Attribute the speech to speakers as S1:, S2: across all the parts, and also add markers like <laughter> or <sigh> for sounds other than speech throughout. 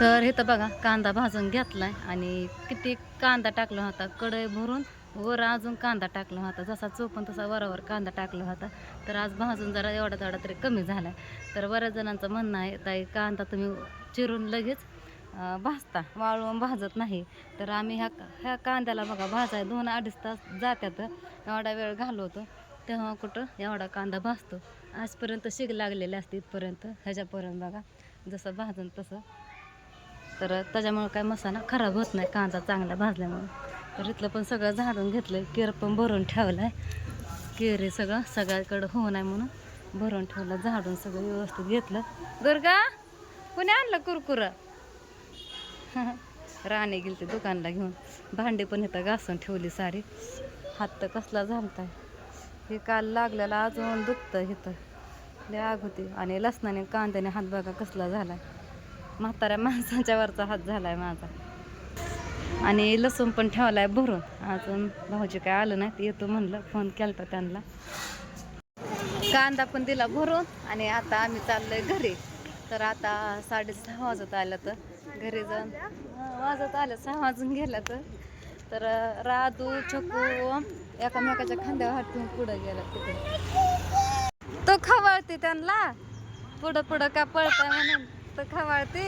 S1: तर हे तर बघा कांदा भाजून घेतलाय आणि किती कांदा टाकला होता. कढई भरून वर अजून कांदा टाकला होता. जसा चोपून तसा वरावर कांदा टाकला होता. तर आज भाजून जरा एवढा तेवढा तरी कमी झालाय. तर बऱ्याच जणांचं म्हणणं आहे ताई कांदा तुम्ही चिरून लगेच भाजता. वाळवून भाजत नाही. तर आम्ही ह्या ह्या कांद्याला बघा भाजाय दोन अडीच तास जात्यात. एवढा वेळ घालवतो. तेव्हा कुठं एवढा कांदा भाजतो. आजपर्यंत शिग लागलेले असते इथपर्यंत. ह्याच्यापर्यंत बघा जसं भाजून तसं तर त्याच्यामुळे काय मसाला खराब होत नाही कांदा चांगला भाजल्यामुळे. तर इथलं पण सगळं झाडून घेतलं केर पण भरून ठेवलं आहे केर सगळं सगळ्याकडं होऊ नये म्हणून भरून ठेवलं झाडून सगळं व्यवस्थित घेतलं. दुर्गा कोणी आणलं कुरकुरं? <laughs> राणे गेली ते दुकानला घेऊन. भांडी पण इथं घासून ठेवली सारी. हात तर कसला झालता हे काल लागलेला अजून दुखतं इथं. लय आग होती. आणि लसणाने कांद्याने हात बघा कसला झालाय. म्हाताऱ्या माणसाच्या वरचा हात झालाय माझा. आणि लसूण पण ठेवलाय भरून. अजून भाऊजी काय आलं नाही येतो म्हणलं फोन केलता त्यांना. कांदा पण दिला भरून आणि आता आम्ही चाललोय घरी. तर आता साडेसहा वाजत आलं तर घरी जाऊन वाजत आलं सहा वाजून गेलं तर तर राधू छकू एकामेकाच्या खांद्यावर हात ठेवून पुढं गेला तिकडे. तो खवळते त्यांना. पुढं पुढं का पळताय म्हणून. तर खवाळते.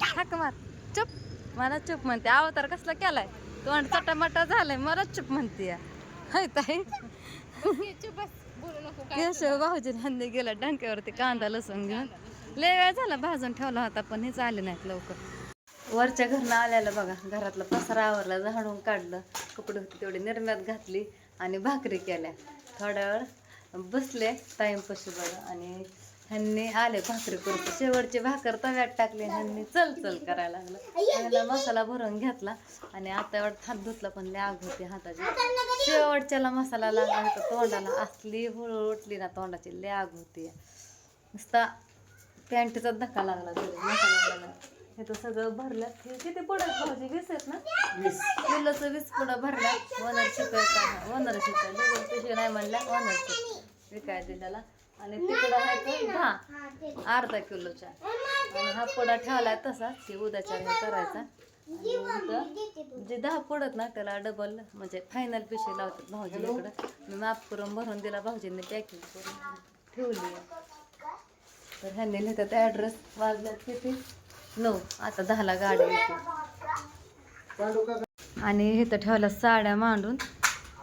S1: हाक मार. चुप. मला चुप म्हणते. अवतार कसला केलाय? तोंड चटामटा झालाय. मला चुप म्हणते. हाय ताई. केशव भाऊजी धंदे गेला. डंक्यावरती कांदा लसूण घेऊन. लय वेळ झाला भाजून ठेवला होता पण हेच आले नाहीत लवकर. वरच्या घरनं आल्याला बघा घरातला पसारा आवरला झाडून काढलं कपडे होते तेवढी निर्म्यात घातली आणि भाकरी केल्या. थोड्या वेळ बसले टाईमपाशी बघा आणि ह्यांनी आले भाकरी करून शेवटची भाकर तव्यात टाकली ह्यांनी चल चल करायला लागलं. ह्याला मसाला भरून घेतला. आणि आता एवढा हात धुतला पण लय आग होती हाताची. शेवटच्याला मसाला लागला होता तोंडाला. असली हुळ उठली ना तोंडाची लय आग होती. नुसता पॅन्टचा धक्का लागला मसाला लागला. हे तर सगळं भरलं. हे किती पुढं भाऊजी वीस आहेत ना? किलोचं वीस पुढं भरलं. वनर शिकायचा वनर शिकाय दोघं पिशवी नाही म्हणल्या वनर शिक विकाय दिलेला आणि तिकडं आहे तो दहा अर्धा किलोच्या आणि हा पुडा ठेवलाय तसा ते उद्याच्या करायचा. आणि जे दहा पडत ना त्याला डबल म्हणजे फायनल पिशवी लावतात भाऊजीकडं मी माफ करून भरून दिला भाऊजींनी पॅकिंग करून ठेवली तर ह्यांनी लिहितात ॲड्रेस वाजल्यात किती? नऊ. आता दहाला गाडी येते. आणि इथं ठेवल्या साड्या मांडून.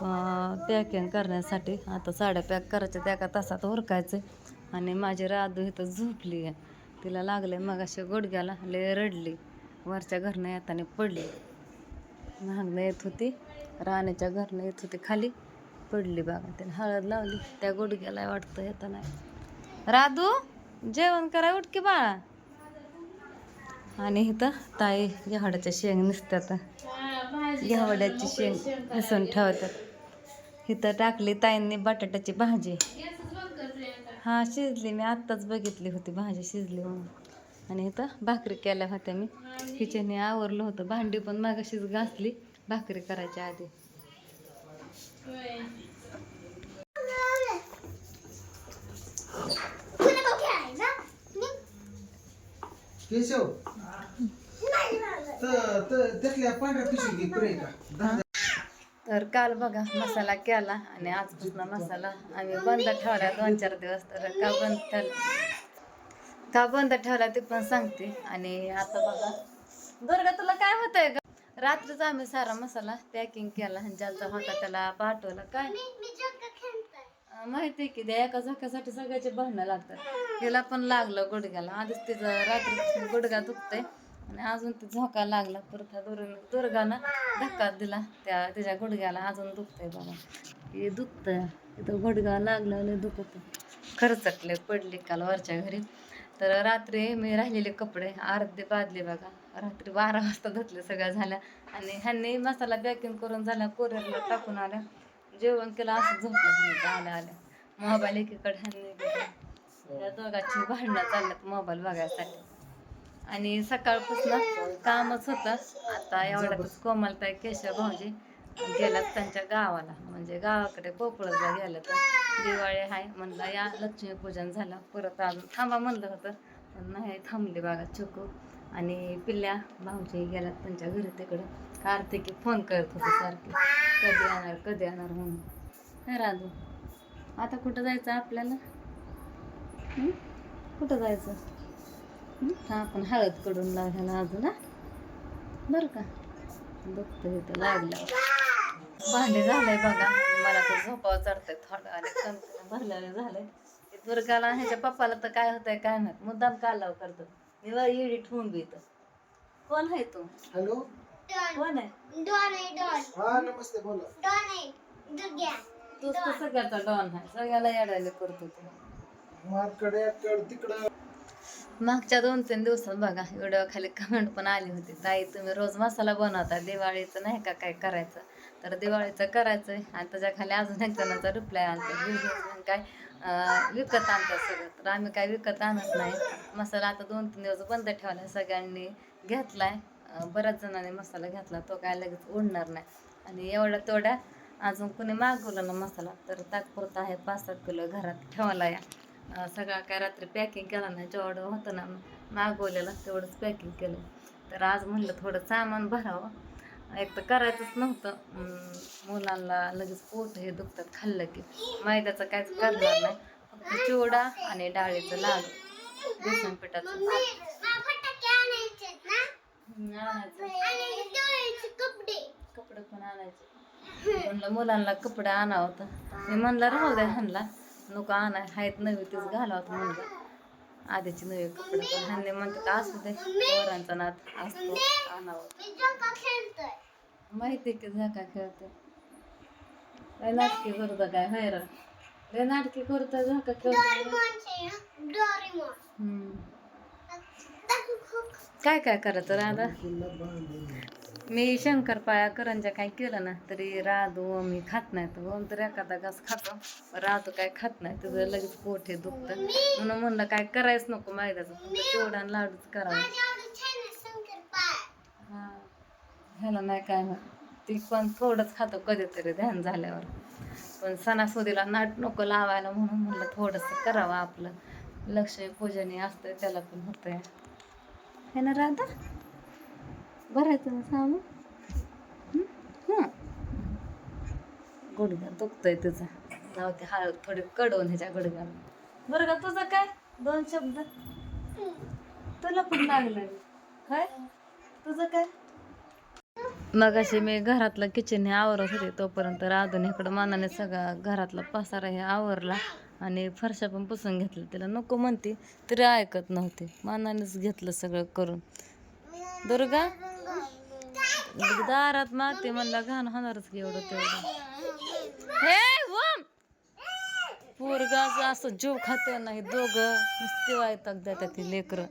S1: पॅकिंग करण्यासाठी. आता साड्या पॅक करायच्या त्या एका तासात उरकायचं. आणि माझी राधू इथं झोपली आहे. तिला लागले मग अशी गुडघ्याला लय रडली. वरच्या घरनं येताना पडली. महागनं येत होती राण्याच्या घरनं येत होती खाली पडली बघा त्याने हळद लावली त्या गुडघ्याला वाटतं येताना. राधू जेवण करा उठ की बाळा. आणि इथं ताई घेवड्याच्या शेंग निसत्यात. घेवड्याची शेंग हसून ठेवतात. इथं टाकली ताईंनी बटाट्याची भाजी. हा शिजली. मी आत्ताच बघितली होती भाजी शिजली म्हणून. आणि इथं भाकरी केल्या होत्या मी. खिचणी आवरलं होतं. भांडी पण मागाशीच घासली. भाकरी करायच्या आधी.
S2: केशव तर तर त्यातल्या पांढऱ्या पिशवी घे का
S1: तर काल बघा मसाला केला आणि आजपासून मसाला आम्ही बंद ठेवला दोन चार दिवस तर का बंद ठेवला का बंद ठेवला ते पण सांगते. आणि आता बघा दुर्गा तुला काय होतंय का रात्रीच आम्ही सारा मसाला पॅकिंग केला आणि ज्याचा होता त्याला पाठवला. काय? माहिती आहे की त्या एका झोक्यासाठी सगळ्याचे भांडणं लागतात. तिला पण लागलं गुडघ्याला. आधीच तिचं रात्री गुडघा दुखतंय. आणि अजून ते झोका लागला परत हा दुर्गानं धक्का दिला. त्या त्याच्या गुडघ्याला अजून दुखतंय बाबा. हे दुखतं तिथं गुडघा लागला लय दुखत. खरचटले पडले काल वरच्या घरी. तर रात्री मी राहिलेले कपडे अर्धे बादले बघा. रात्री बारा वाजता धुतले सगळ्या झाल्या. आणि ह्यांनी मसाला पॅकिंग करून झाला कोरिअरला टाकून आल्या. जेवण केलं असं झोपलं आल्या आल्या. मोबाईल एकीकडे ह्यांनी या दोघांची भांडणं चालल्यात मोबाईल बघायसाठी. आणि सकाळपासून कामच होतं. आता एवढ्यातच कोमलताई केशव भाऊजी गेल्यात त्यांच्या गावाला. म्हणजे गावाकडे पोपळला गेलं तर दिवाळी आहे म्हणलं या लक्ष्मीपूजन झालं. परत अजून थांबा म्हणलं होतं. पण नाही थांबले बघा चुकू. आणि पिल्ल्या भाऊजी गेल्यात त्यांच्या घरी तिकडं. कार्तिकी फोन करत होते सारखे. कधी येणार कधी येणार म्हणून. राजू आता कुठं जायचं आपल्याला? कुठं जायचं? हं? आपण हळदकडून लावल्याला अजून हा? बरं का? बघतो इथं लागलं भांडे झालंय बघा. मला तर झोपावं चढतंय थोडं आणि भरलेलं झालंय. दुर्गाला ह्याच्या पप्पाला तर काय होतंय काय माहीत. मुद्दाम कालाव करतो. मी एडिट होऊन बी इथं. कोण आहे तू?
S2: हॅलो?
S1: कोण आहे?
S2: हा नमस्ते बोला.
S1: तूच तर सगळ्याचा डॉन आहे. सगळ्याला येडायला करतो तू.
S2: मार्कडे कड तिकडं.
S1: मागच्या दोन तीन दिवसात बघा व्हिडिओ खाली कमेंट पण आली होती. ताई तुम्ही रोज मसाला बनवता दिवाळीचं नाही का काय करायचं? तर दिवाळीचं करायचं आहे आणि त्याच्याखाली अजून एक जणांचा रिप्लाय आणतो काय विकत आणतात सगळं? तर आम्ही काय विकत आणत नाही. मसाला आता दोन तीन दिवस बंद ठेवला सगळ्यांनी घेतलाय. आहे बऱ्याच जणांनी मसाला घेतला. तो काय लगेच उडणार नाही. आणि एवढ्या तेवढ्या अजून कोणी मागवलं ना मसाला तर तात्पुरता आहे पाच सात किलो घरात ठेवला या सगळा काय रात्री पॅकिंग केला नाही जेवढं होतं ना मागवलेलं तेवढंच पॅकिंग केलं. तर आज म्हणलं थोडं सामान भरावं. एक तर करायचंच नव्हतं. मुलांना लगेच पोट हे दुखतात खाल्लं की. मैद्याचं काहीच करणार नाही. फक्त चिवडा आणि डाळीचं लाडू. बेसन पिठाचं. आणायचं कपडे पण आणायचे. म्हणलं मुलांना कपडे आणावं तर मी म्हणलं राहू द्या ह्यांना नको आणा. आहेत नवी तीच घालावं म्हणलं आधीचे नवे कपडे पण ह्यांनी म्हणतात असू दे पोरांचा नात असतो आणावं. माहिती की झाका खेळते लय नाटकी करतो काय हैराण. लय नाटकी करतं झाका खेळतो काय काय करायचं राधा मी शंकरपाळ्या करंजा काय केलं ना तरी राधू मी खात नाही. तर ओम तर एखादा घास खातो. राधू काय खात नाही तुझं लगेच पोट हे दुखतं. म्हणून म्हणलं काय करायच नको मैद्याचं. फक्त चिवडा आणि लाडूच करावं. हा ह्याला नाही काय ती पण थोडंच खातो कधीतरी ध्यान झाल्यावर. पण सणासुदीला नाट नको लावायला म्हणून म्हणलं थोडंसं करावं आपलं. लक्ष्मी पूजनी असतं त्याला पण होतंय. हे ना राधा? भरायचं सांग सामान? गुडघा दुखतोय तुझा. जाऊ ते हळद थोडी कडवून ह्याच्या गुडघ्याला बरं का तुझं काय? दोन शब्द? तुला पण लागलं काय? तुझं काय? मग असे मी घरातलं किचन हे आवरत होते तोपर्यंत राधून इकडं मानाने सगळा घरातला पसारा हे आवरला आणि फरशा पण पुसून घेतलं तिला नको म्हणते तरी ऐकत नव्हते. मानानेच घेतलं सगळं करून. दुर्गा दारात माती म्हणला घाण होणारच की एवढं तेवढं. हे ओम पोरगा असं जीव खाते नाही दोघं. नुसते वायताक देतात ती लेकरं.